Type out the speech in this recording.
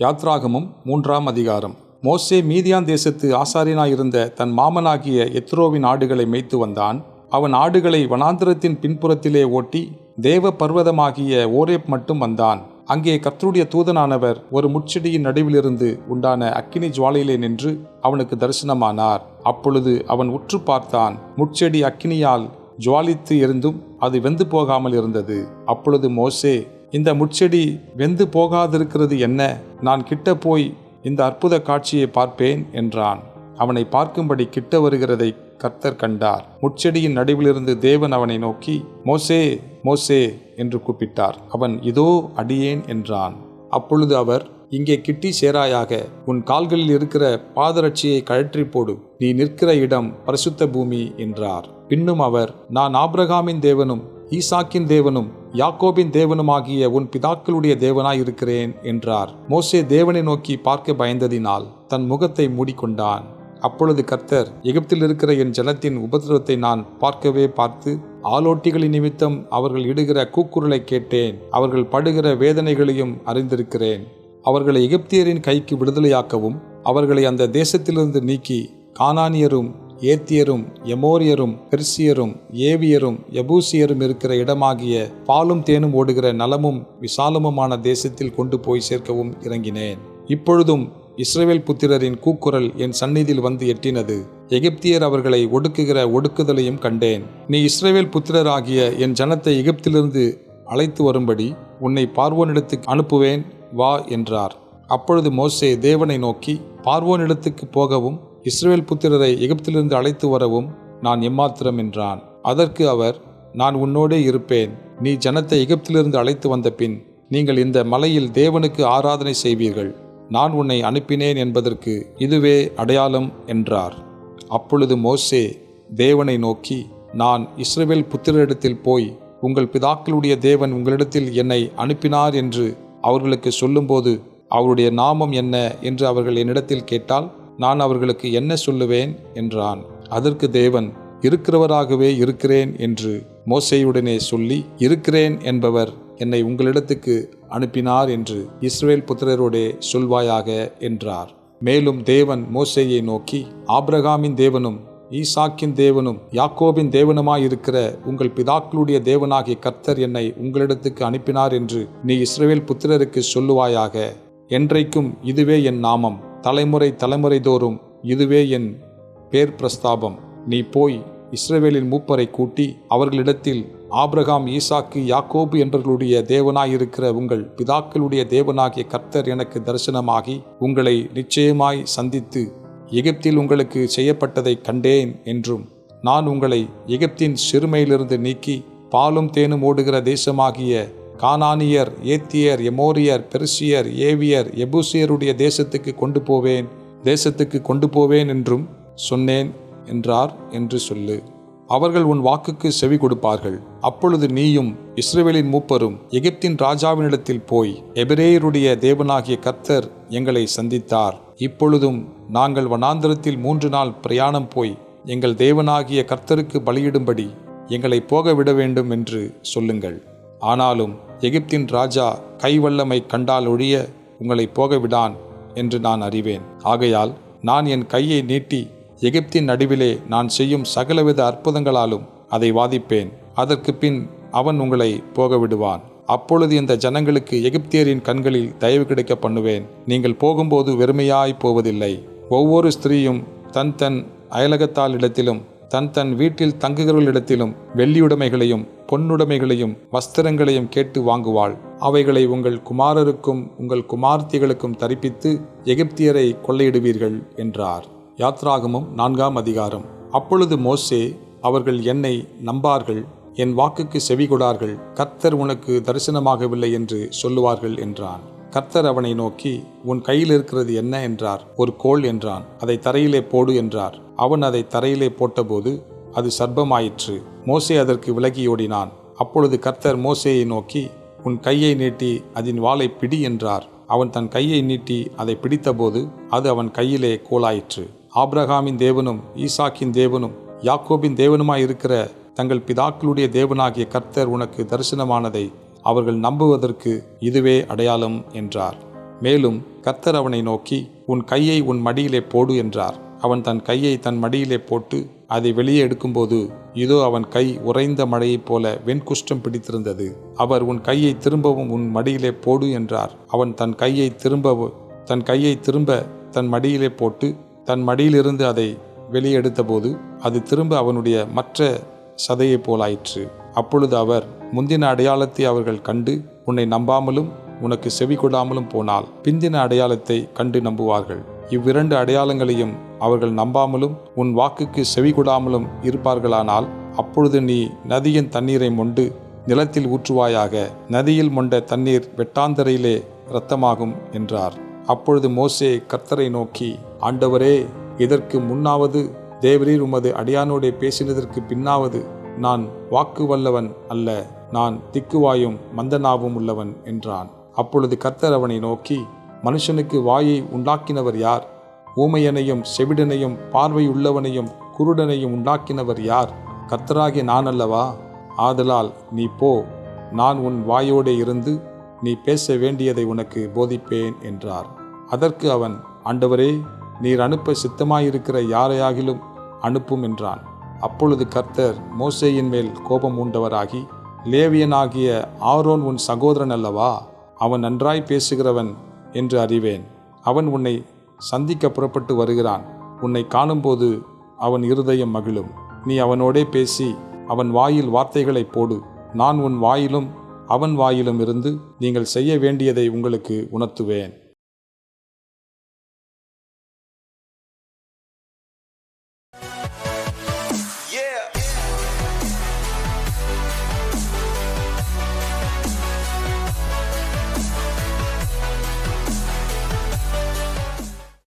யாத்ராகமும் மூன்றாம் அதிகாரம். மோசே மீதியான் தேசத்து ஆசாரியனாயிருந்த தன் மாமனாகிய எத்ரோவின் ஆடுகளை மேய்த்து வந்தான். அவன் ஆடுகளை வனாந்திரத்தின் பின்புறத்திலே ஓட்டி தேவ பர்வதமாகிய ஓரேப் மட்டும் வந்தான். அங்கே கர்த்தருடைய தூதனானவர் ஒரு முட்செடியின் நடுவிலிருந்து உண்டான அக்கினி ஜுவாலையிலே நின்று அவனுக்கு தரிசனமானார். அப்பொழுது அவன் உற்று பார்த்தான் முட்செடி அக்கினியால் ஜுவாலித்து இருந்தும் அது வெந்து போகாமல் இருந்தது. அப்பொழுது மோசே இந்த முட்செடி வெந்து போகாதிருக்கிறது என்ன? நான் கிட்ட போய் இந்த அற்புத காட்சியை பார்ப்பேன் என்றான். அவனை பார்க்கும்படி கிட்ட வருகிறதை கர்த்தர் கண்டார். முட்செடியின் நடுவிலிருந்து தேவன் அவனை நோக்கி மோசே மோசே என்று கூப்பிட்டார். அவன் இதோ அடியேன் என்றான். அப்பொழுது அவர் இங்கே கிட்டி சேராயாக உன் கால்களில் இருக்கிற பாதரட்சியை கழற்றி போடு. நீ நிற்கிற இடம் பரிசுத்த பூமி என்றார். பின்னும் அவர் நான் ஆப்ரகாமின் தேவனும் ஈசாக்கின் தேவனும் யாக்கோபின் தேவனுமாகிய உன் பிதாக்களுடைய தேவனாய் இருக்கிறேன் என்றார். மோசே தேவனை நோக்கி பார்க்க பயந்ததினால் தன் முகத்தை மூடிக்கொண்டான். அப்பொழுது கர்த்தர் எகிப்தில் இருக்கிற என் ஜனத்தின் உபதிரவத்தை நான் பார்க்கவே பார்த்து ஆலோட்டிகளின் நிமித்தம் அவர்கள் இடுகிற கூக்குரலை கேட்டேன். அவர்கள் படுகிற வேதனைகளையும் அறிந்திருக்கிறேன். அவர்களை எகிப்தியரின் கைக்கு விடுதலையாக்கவும் அவர்களை அந்த தேசத்திலிருந்து நீக்கி கானானியரும் ஏத்தியரும் எமோரியரும் பெர்சியரும் ஏவியரும் எபூசியரும் இருக்கிற இடமாகிய பாலும் தேனும் ஓடுகிற நலமும் விசாலமுமான தேசத்தில் கொண்டு போய் சேர்க்கவும் இறங்கினேன். இப்பொழுதும் இஸ்ரேவேல் புத்திரரின் கூக்குரல் என் சந்நிதியில் வந்து எட்டினது. எகிப்தியர் அவர்களை ஒடுக்குகிற ஒடுக்குதலையும் கண்டேன். நீ இஸ்ரேல் புத்திரராகிய என் ஜனத்தை எகிப்திலிருந்து அழைத்து வரும்படி உன்னை பார்வோனிடத்துக்கு அனுப்புவேன் வா என்றார். அப்பொழுது மோசே தேவனை நோக்கி பார்வோனிடத்துக்கு போகவும் இஸ்ரேல் புத்திரரை எகிப்திலிருந்து அழைத்து வரவும் நான் எம்மாத்திரம் என்றான். அதற்கு அவர் நான் உன்னோடே இருப்பேன். நீ ஜனத்தை எகிப்திலிருந்து அழைத்து வந்த பின் நீங்கள் இந்த மலையில் தேவனுக்கு ஆராதனை செய்வீர்கள். நான் உன்னை அனுப்பினேன் என்பதற்கு இதுவே அடையாளம் என்றார். அப்பொழுது மோசே தேவனை நோக்கி நான் இஸ்ரவேல் புத்திரரிடத்தில் போய் உங்கள் பிதாக்களுடைய தேவன் உங்களிடத்தில் என்னை அனுப்பினார் என்று அவர்களுக்கு சொல்லும்போது அவருடைய நாமம் என்ன? என்று அவர்கள் என்னிடத்தில் கேட்டால் நான் அவர்களுக்கு என்ன சொல்லுவேன்? என்றான். அதற்கு தேவன் இருக்கிறவராகவே இருக்கிறேன் என்று மோசையுடனே சொல்லி இருக்கிறேன் என்பவர் என்னை உங்களிடத்துக்கு அனுப்பினார் என்று இஸ்ரேல் புத்திரரோடே சொல்வாயாக என்றார். மேலும் தேவன் மோசையை நோக்கி ஆப்ரகாமின் தேவனும் ஈசாக்கின் தேவனும் யாக்கோபின் தேவனுமாயிருக்கிற உங்கள் பிதாக்களுடைய தேவனாகிய கர்த்தர் என்னை உங்களிடத்துக்கு அனுப்பினார் என்று நீ இஸ்ரவேல் புத்திரருக்கு சொல்லுவாயாக என்றைக்கும் இதுவே என் நாமம். தலைமுறை தலைமுறை தோறும் இதுவே என் பேர் பிரஸ்தாபம். நீ போய் இஸ்ரவேலின் மூப்பரை கூட்டி அவர்களிடத்தில் ஆப்ரஹாம் ஈசாக்கு யாக்கோபு என்பவர்களுடைய தேவனாயிருக்கிற உங்கள் பிதாக்களுடைய தேவனாகிய கர்த்தர் எனக்கு தரிசனமாகி உங்களை நிச்சயமாய் சந்தித்து எகிப்தில் உங்களுக்கு செய்யப்பட்டதை கண்டேன் என்றும் நான் உங்களை எகிப்தின் சிறுமையிலிருந்து நீக்கி பாலும் தேனும் ஓடுகிற தேசமாகிய கானானியர் ஏத்தியர் எமோரியர் பெர்சியர் ஏவியர் எபூசியருடைய தேசத்துக்கு கொண்டு போவேன் தேசத்துக்கு கொண்டு போவேன் என்றும் சொன்னேன் என்றார் என்று சொல்லு. அவர்கள் உன் வாக்குக்கு செவி கொடுப்பார்கள். அப்பொழுது நீயும் இஸ்ரேவேலின் மூப்பரும் எகிப்தின் ராஜாவினிடத்தில் போய் எபிரேயருடைய தேவனாகிய கர்த்தர் எங்களை சந்தித்தார். இப்பொழுதும் நாங்கள் வனாந்திரத்தில் மூன்று நாள் பிரயாணம் போய் எங்கள் தேவனாகிய கர்த்தருக்கு பலியிடும்படி எங்களை போக விட வேண்டும் என்று சொல்லுங்கள். ஆனாலும் எகிப்தின் ராஜா கைவல்லமை கண்டால் ஒழிய உங்களை போகவிடான் என்று நான் அறிவேன். ஆகையால் நான் என் கையை நீட்டி எகிப்தின் நடுவிலே நான் செய்யும் சகலவித அற்புதங்களாலும் அதை வாதிப்பேன். அதற்கு பின் அவன் உங்களை போக விடுவான் அப்பொழுது இந்த ஜனங்களுக்கு எகிப்தியரின் கண்களில் தயவு கிடைக்க பண்ணுவேன். நீங்கள் போகும்போது வெறுமையாய் போவதில்லை. ஒவ்வொரு ஸ்திரீயும் தன் தன் அயலகத்தாளிடத்திலும் தன் தன் வீட்டில் தங்குகிறவர்களிடத்திலும் வெள்ளியுடைமைகளையும் பொன்னுடைமைகளையும் வஸ்திரங்களையும் கேட்டு வாங்குவாள். அவைகளை உங்கள் குமாரருக்கும் உங்கள் குமார்த்திகளுக்கும் தரிப்பித்து எகிப்தியரை கொள்ளையிடுவீர்கள் என்றார். யாத்ராகமும் நான்காம் அதிகாரம். அப்பொழுது மோசே அவர்கள் என்னை நம்பார்கள் என் வாக்குக்கு செவிகொடார்கள் கர்த்தர் உனக்கு தரிசனமாகவில்லை என்று சொல்லுவார்கள் என்றான். கர்த்தர் அவனை நோக்கி உன் கையில் இருக்கிறது என்ன என்றார். ஒரு கோல் என்றான். அதை தரையிலே போடு என்றார். அவன் அதை தரையிலே போட்டபோது அது சர்ப்பமாயிற்று. மோசே அதற்கு விலகியோடினான் அப்பொழுது கர்த்தர் மோசேயை நோக்கி உன் கையை நீட்டி அதன் வாளை பிடி என்றார். அவன் தன் கையை நீட்டி அதை பிடித்தபோது அது அவன் கையிலே கோலாயிற்று. ஆப்ரஹாமின் தேவனும் ஈசாக்கின் தேவனும் யாக்கோபின் தேவனுமாய் இருக்கிற தங்கள் பிதாக்களுடைய தேவனாகிய கர்த்தர் உனக்கு தரிசனமானதை அவர்கள் நம்புவதற்கு இதுவே அடையாளம் என்றார். மேலும் கர்த்தர் அவனை நோக்கி உன் கையை உன் மடியிலே போடு என்றார். அவன் தன் கையை தன் மடியிலே போட்டு அதை வெளியே எடுக்கும்போது இதோ அவன் கை உறைந்த மழையைப் போல வெண்குஷ்டம் பிடித்திருந்தது. அவர் உன் கையை திரும்பவும் உன் மடியிலே போடு என்றார். அவன் தன் கையை திரும்ப தன் கையை திரும்ப தன் மடியிலே போட்டு தன் மடியிலிருந்து அதை வெளியே எடுத்தபோது அது திரும்ப அவனுடைய மற்ற சதையைப் போலாயிற்று. அப்பொழுது அவர் முந்தின அடையாளத்தை அவர்கள் கண்டு உன்னை நம்பாமலும் உனக்கு செவி கொடாமலும் போனால் பிந்தின அடையாளத்தை கண்டு நம்புவார்கள். இவ்விரண்டு அடையாளங்களையும் அவர்கள் நம்பாமலும் உன் வாக்குக்கு செவிகொடாமலும் இருப்பார்களானால் அப்பொழுது நீ நதியின் தண்ணீரை மொண்டு நிலத்தில் ஊற்றுவாயாக. நதியில் மொண்ட தண்ணீர் வெட்டாந்தரையிலே இரத்தமாகும் என்றார். அப்பொழுது மோசே கர்த்தரை நோக்கி ஆண்டவரே இதற்கு முன்னாவது தேவரீர் உமது அடியானோடே பேசினதற்கு பின்னாவது நான் வாக்கு வல்லவன் அல்ல. நான் திக்குவாயும் மந்தனாவும் உள்ளவன் என்றான். அப்பொழுது கர்த்தர் அவனை நோக்கி மனுஷனுக்கு வாயை உண்டாக்கினவர் யார்? ஊமையனையும் செவிடனையும் பார்வையுள்ளவனையும் குருடனையும் உண்டாக்கினவர் யார்? கர்த்தராகி நான் அல்லவா? ஆதலால் நீ போ. நான் உன் வாயோடே இருந்து நீ பேச வேண்டியதை உனக்கு போதிப்பேன் என்றார். அதற்கு அவன் ஆண்டவரே நீர் அனுப்ப சித்தமாயிருக்கிற யாரையாகிலும் அனுப்பும் என்றான். அப்பொழுது கர்த்தர் மோசேயின் மேல் கோபம் உண்டவராகி லேவியனாகிய ஆரோன் உன் சகோதரன் அல்லவா? அவன் நன்றாய் பேசுகிறவன் என்று அறிவேன். அவன் உன்னை சந்திக்க புறப்பட்டு வருகிறான். உன்னை காணும்போது அவன் இருதயம் மகிழும். நீ அவனோடே பேசி அவன் வாயில் வார்த்தைகளை போடு. நான் உன் வாயிலும் அவன் வாயிலும் இருந்து நீங்கள் செய்ய வேண்டியதை உங்களுக்கு உணர்த்துவேன்.